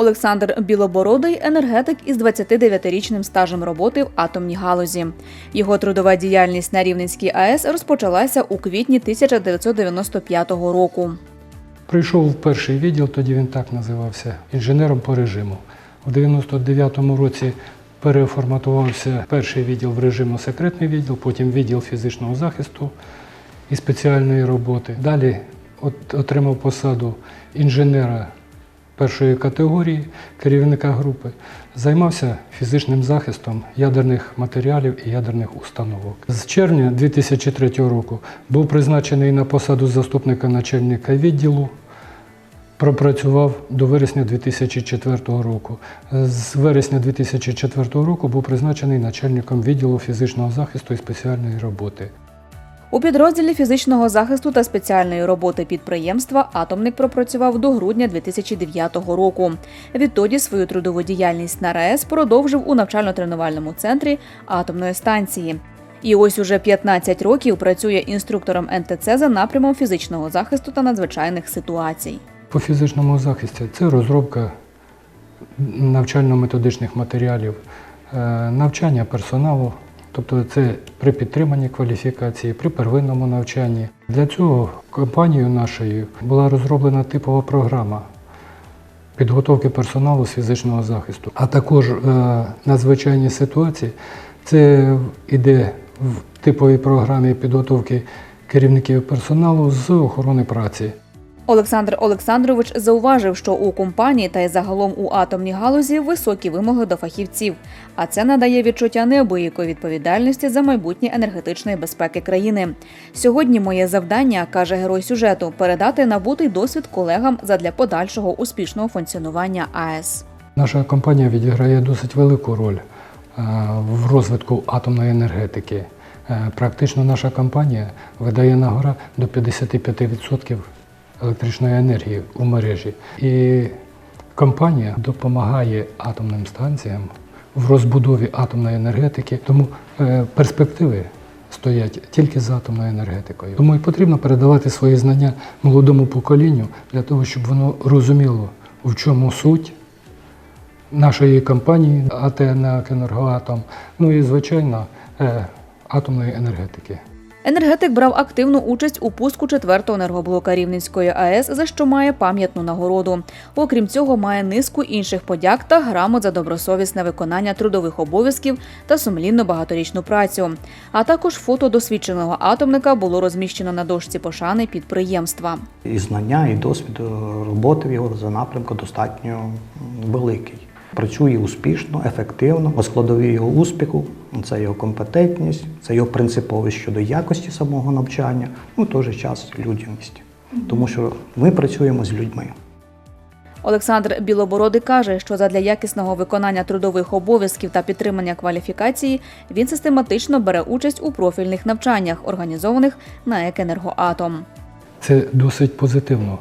Олександр Білобородий енергетик із 29-річним стажем роботи в атомній галузі. Його трудова діяльність на Рівненській АЕС розпочалася у квітні 1995 року. Прийшов в перший відділ, тоді він так називався, інженером по режиму. У 99-му році переформатувався перший відділ в режиму секретний відділ, потім відділ фізичного захисту і спеціальної роботи. Далі от- отримав посаду інженера першої категорії, керівника групи. Займався фізичним захистом ядерних матеріалів і ядерних установок. З червня 2003 року був призначений на посаду заступника начальника відділу. Пропрацював до вересня 2004 року. З вересня 2004 року був призначений начальником відділу фізичного захисту і спеціальної роботи. У підрозділі фізичного захисту та спеціальної роботи підприємства атомник пропрацював до грудня 2009 року. Відтоді свою трудову діяльність на РАЕС продовжив у навчально-тренувальному центрі атомної станції. І ось уже 15 років працює інструктором НТЦ за напрямом фізичного захисту та надзвичайних ситуацій. По фізичному захисті це розробка навчально-методичних матеріалів, е, навчання персоналу, тобто це при підтриманні кваліфікації, при первинному навчанні. Для цього компанією нашою була розроблена типова програма підготовки персоналу з фізичного захисту, а також е, надзвичайні ситуації. Це йде в типовій програмі підготовки керівників персоналу з охорони праці. Олександр Олександрович зауважив, що у компанії та й загалом у атомній галузі високі вимоги до фахівців, а це надає відчуття неабиякої відповідальності за майбутнє енергетичної безпеки країни. Сьогодні моє завдання, каже герой сюжету, передати набутий досвід колегам задля подальшого успішного функціонування АЕС. Наша компанія відіграє досить велику роль е, в розвитку атомної енергетики. Е, Практично наша компанія видає на гора до 55% електричної енергії у мережі. І компанія допомагає атомним станціям в розбудові атомної енергетики, тому е, перспективи стоять тільки за атомною енергетикою. Тому і потрібно передавати свої знання молодому поколінню для того, щоб воно розуміло, в чому суть нашої компанії АТ «НАК Енергоатом», ну і, звичайно, е, атомної енергетики. Енергетик брав активну участь у пуску четвертого енергоблока Рівненської АЕС, за що має пам'ятну нагороду. Окрім цього, має низку інших подяк та грамот за добросовісне виконання трудових обов'язків та сумлінну багаторічну працю. А також фото досвідченого атомника було розміщено на дошці пошани підприємства. І знання, і досвід роботи в його за напрямку достатньо великий. Працює успішно, ефективно. Складові його успіху це його компетентність, це його принциповість щодо якості самого навчання, ну той же час людяність. Тому що ми працюємо з людьми. Олександр Білобородий каже, що задля якісного виконання трудових обов'язків та підтримання кваліфікації він систематично бере участь у профільних навчаннях, організованих на «Екенергоатом». Це досить позитивно.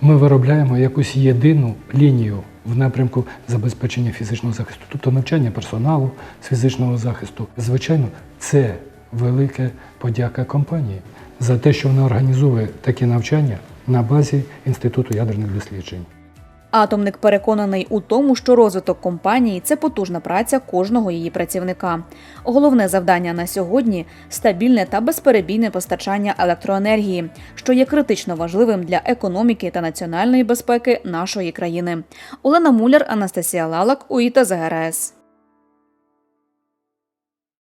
Ми виробляємо якусь єдину лінію в напрямку забезпечення фізичного захисту, тобто навчання персоналу з фізичного захисту. Звичайно, це велика подяка компанії за те, що вона організовує такі навчання на базі Інституту ядерних досліджень. Атомник переконаний у тому, що розвиток компанії це потужна праця кожного її працівника. Головне завдання на сьогодні стабільне та безперебійне постачання електроенергії, що є критично важливим для економіки та національної безпеки нашої країни. Олена Муляр, Анастасія Лалак, УІТА ЗГРС.